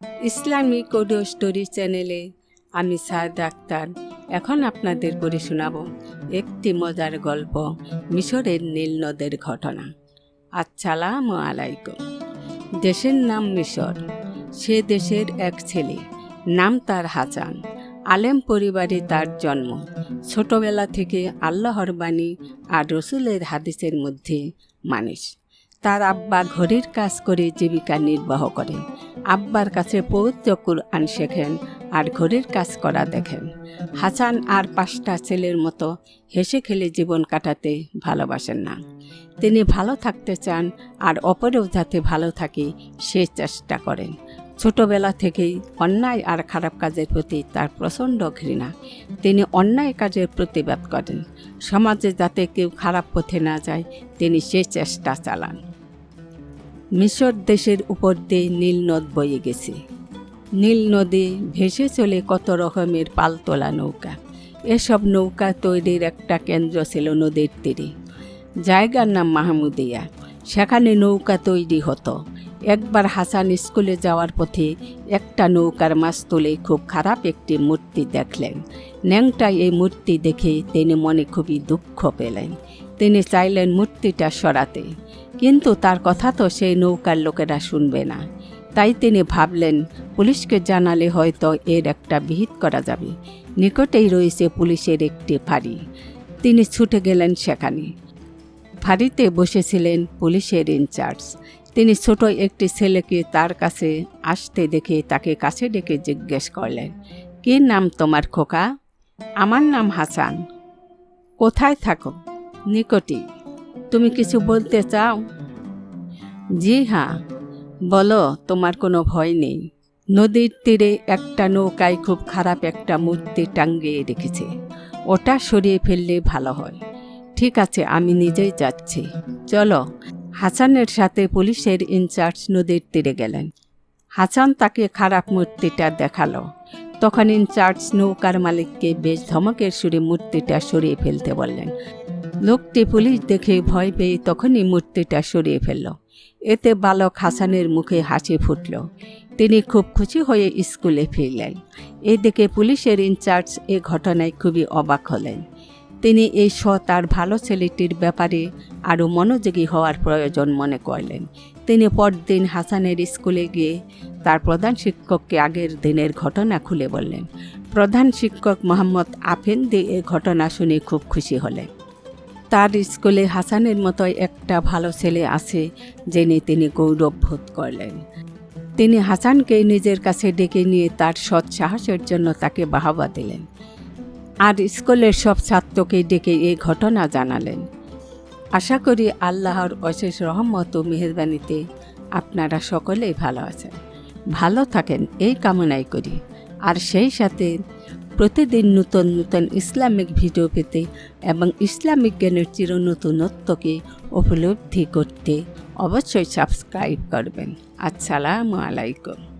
Islamic audio story চ্যানেলে আমি সাদ আক্তার। এখন আপনাদের করে শোনাব একটি মজার গল্প, মিশরের নীল নদের ঘটনা। আসসালামু আলাইকুম। দেশের নাম মিশর। সে দেশের এক ছেলে, নাম তার হাসান। আলেম পরিবারে তার জন্ম। ছোটবেলা থেকে আল্লাহর বাণী আর রসুলের হাদিসের মধ্যে মানুষ তার আব্বা ঘরের কাজ করে জীবিকা নির্বাহ করেন। আব্বার কাছে পবিত্র কুরআন শেখেন আর ঘরের কাজ করা দেখেন। হাসান আর পাঁচটা ছেলের মতো হেসে খেলে জীবন কাটাতে ভালোবাসেন না। তিনি ভালো থাকতে চান আর অপরেও যাতে ভালো থাকে সে চেষ্টা করেন। ছোটবেলা থেকেই অন্যায় আর খারাপ কাজের প্রতি তার প্রচণ্ড ঘৃণা। তিনি অন্যায় কাজের প্রতিবাদ করেন। সমাজে যাতে কেউ খারাপ পথে না যায়, তিনি সে চেষ্টা চালান। মিশর দেশের উপর দিয়ে নীল নদ বয়ে গেছে। নীল নদী ভেসে চলে কত রকমের পালতোলা নৌকা। এসব নৌকা তৈরির একটা কেন্দ্র ছিল নদীর তীরে। জায়গার নাম মাহমুদিয়া। সেখানে নৌকা তৈরি হতো। একবার হাসান স্কুলে যাওয়ার পথে একটা নৌকার মাছ তুলে খুব খারাপ একটি মূর্তি দেখলেন। ন্যাংটা এই মূর্তি দেখে তিনি মনে খুবই দুঃখ পেলেন। তিনি চাইলেন মূর্তিটা সরাতে। কিন্তু তার কথা তো সেই নৌকার লোকেরা শুনবে না। তাই তিনি ভাবলেন, পুলিশকে জানালে হয়তো এর একটা বিহিত করা যাবে। নিকটেই রয়েছে পুলিশের একটি ফাঁড়ি। তিনি ছুটে গেলেন সেখানে। ফাঁড়িতে বসেছিলেন পুলিশের ইনচার্জ। তিনি ছোট একটি ছেলেকে তার কাছে আসতে দেখে তাকে কাছে ডেকে জিজ্ঞেস করলেন, কি নাম তোমার খোকা? আমার নাম হাসান। কোথায় থাকো? নিকটেই। তুমি কিছু বলতে চাও? জি হ্যাঁ। বলো, তোমার কোনো ভয় নেই। নদীর তীরে একটা নৌকায় খুব খারাপ একটা মূর্তি টাঙ্গিয়ে রেখেছে। ওটা সরিয়ে ফেললে ভালো হয়। ঠিক আছে, আমি নিজেই যাচ্ছি। চলো। হাসানের সাথে পুলিশের ইনচার্জ নদীর তীরে গেলেন। হাসান তাকে খারাপ মূর্তিটা দেখাল। তখন ইনচার্জ নৌকার মালিককে বেশ ধমকের সুরে মূর্তিটা সরিয়ে ফেলতে বললেন। লোকটি পুলিশ দেখে ভয় পেয়ে তখনই মূর্তিটা সরিয়ে ফেলল। এতে বালক হাসানের মুখে হাসি ফুটল। তিনি খুব খুশি হয়ে স্কুলে ফিরলেন। এদিকে পুলিশের ইনচার্জ এ ঘটনায় খুবই অবাক হলেন। তিনি এই সৎ আর ভালো ছেলেটির ব্যাপারে আরও মনোযোগী হওয়ার প্রয়োজন মনে করলেন। তিনি পরদিন হাসানের স্কুলে গিয়ে তার প্রধান শিক্ষককে আগের দিনের ঘটনা খুলে বললেন। প্রধান শিক্ষক মোহাম্মদ আফেন্দি এ ঘটনা শুনে খুব খুশি হলেন। তার স্কুলে হাসানের মতো একটা ভালো ছেলে আছে জেনে তিনি গৌরব বোধ করলেন। তিনি হাসানকে নিজের কাছে ডেকে নিয়ে তার সৎ সাহসের জন্য তাকে বাহাবা দিলেন। আর স্কুলের সব ছাত্রকে ডেকে এই ঘটনা জানালেন। আশা করি আল্লাহর অশেষ রহমত ও মেহরবানিতে আপনারা সকলেই ভালো আছেন। ভালো থাকেন, এই কামনাই করি। আর সেই সাথে প্রতিদিন নতুন নতুন ইসলামিক ভিডিও পেতে এবং ইসলামিক জ্ঞানের চিরনতুনত্বকে উপলব্ধি করতে অবশ্যই সাবস্ক্রাইব করবেন। আসসালামু আলাইকুম।